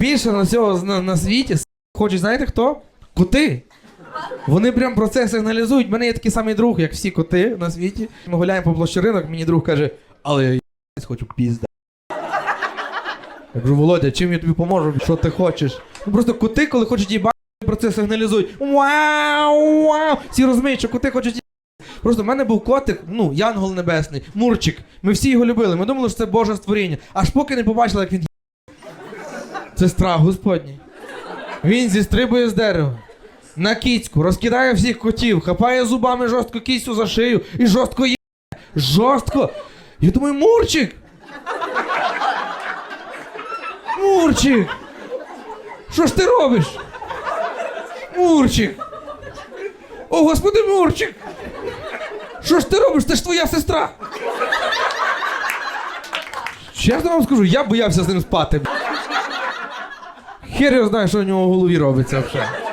Більше на всього на, на світі хочуть, знаєте хто? Коти. Вони прям про це сигналізують. У мене є такий самий друг, як всі коти на світі. Ми гуляємо по площі мені друг каже, але я хочу пізда. Я кажу, Володя, чим я тобі поможу? Що ти хочеш? Ну просто коти, коли хочуть їбати, про це сигналізують. Вау! Вау! Всі розуміють, що коти хочуть їбати. Просто в мене був котик, ну, Янгол Небесний, Мурчик. Ми всі його любили. Ми думали, що це Боже створіння. Аж поки не побачили, як він. Це страх Господній. Він зістрибує з дерева. На кіцьку, розкидає всіх котів, хапає зубами жорстко кіцю за шию і жорстко є. Жорстко. Я думаю, Мурчик. Мурчик. Що ж ти робиш? Мурчик. О, господи, Мурчик. Що ж ти робиш? Це ж твоя сестра. Чесно вам скажу, я боявся з ним спати. Хер я знаю, що у нього в голові робиться взагалі.